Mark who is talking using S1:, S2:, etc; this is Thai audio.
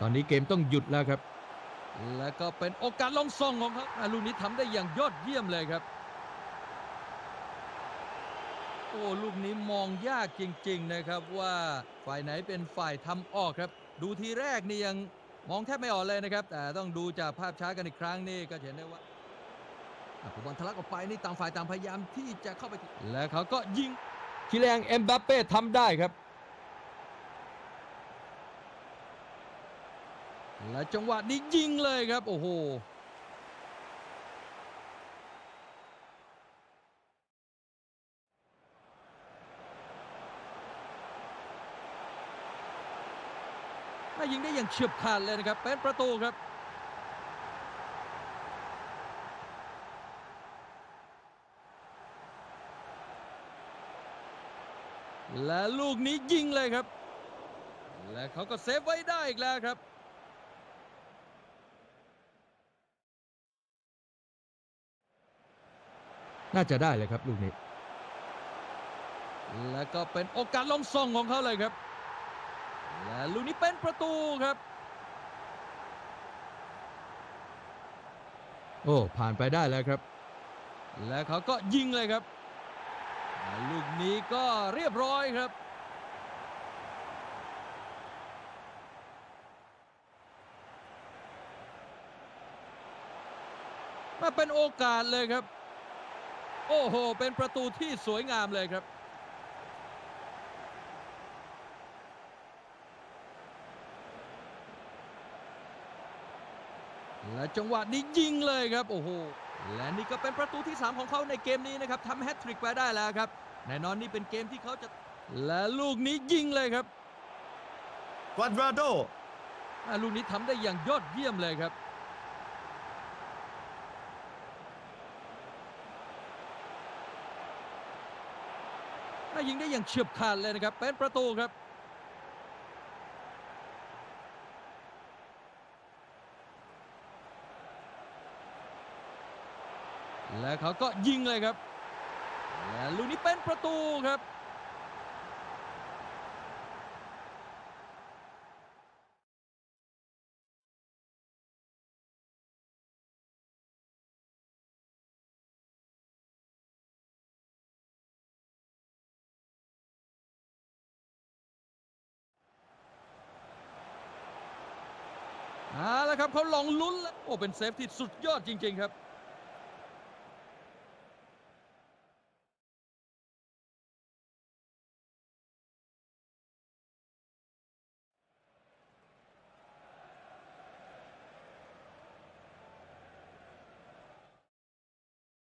S1: ตอนนี้เกมต้องหยุดแล้วครับ และก็เป็นโอกาสลงส่งของเขาลูกนี้ทำได้อย่างยอดเยี่ยมเลยครับ โอ้ลูกนี้มองยากจริง ๆนะครับว่าฝ่ายไหนเป็นฝ่ายทำออกครับ ดูทีแรกนี่ยังมองแทบไม่ออกเลยนะครับ แต่ต้องดูจากภาพช้ากันอีกครั้งนี่ก็เห็นได้ว่าผมบอลทะลักออกไปนี่ต่างฝ่ายต่างพยายามที่จะเข้าไป และเขาก็ยิงคิเลงเอ็มบัปเป้ทำได้ครับ และจังหวะนี้ยิงเลยครับ โอ้โหน่ายิงได้อย่างเฉียบขาดเลยนะครับ เป็นประตูครับและลูกนี้ยิงเลยครับ และเขาก็เซฟไว้ได้อีกแล้วครับ น่าจะได้เลยครับลูกนี้ และก็เป็นโอกาสลงส่งของเขาเลยครับ และลูกนี้เป็นประตูครับ โอ้ ผ่านไปได้แล้วครับ และเขาก็ยิงเลยครับและลูกนี้ก็เรียบร้อยครับมาเป็นโอกาสเลยครับ โอ้โห เป็นประตูที่สวยงามเลยครับ และจังหวะนี้ยิงเลยครับ โอ้โห และนี่ก็เป็นประตูที่ 3 ของเขาในเกมนี้นะครับทำแฮตทริกไปได้แล้วครับ แน่นอนนี่เป็นเกมที่เขาจะ และลูกนี้ยิงเลยครับ
S2: กวาดราโด
S1: อะลูกนี้ทำได้อย่างยอดเยี่ยมเลยครับ และยิงได้อย่างเฉียบขาดเลยนะครับ เป็นประตูครับและเขาก็ยิงเลยครับ และลูกนี้เป็นประตูครับ เอาละครับเขาลองลุ้นแล้วโอ้เป็นเซฟที่สุดยอดจริง ๆ ครับ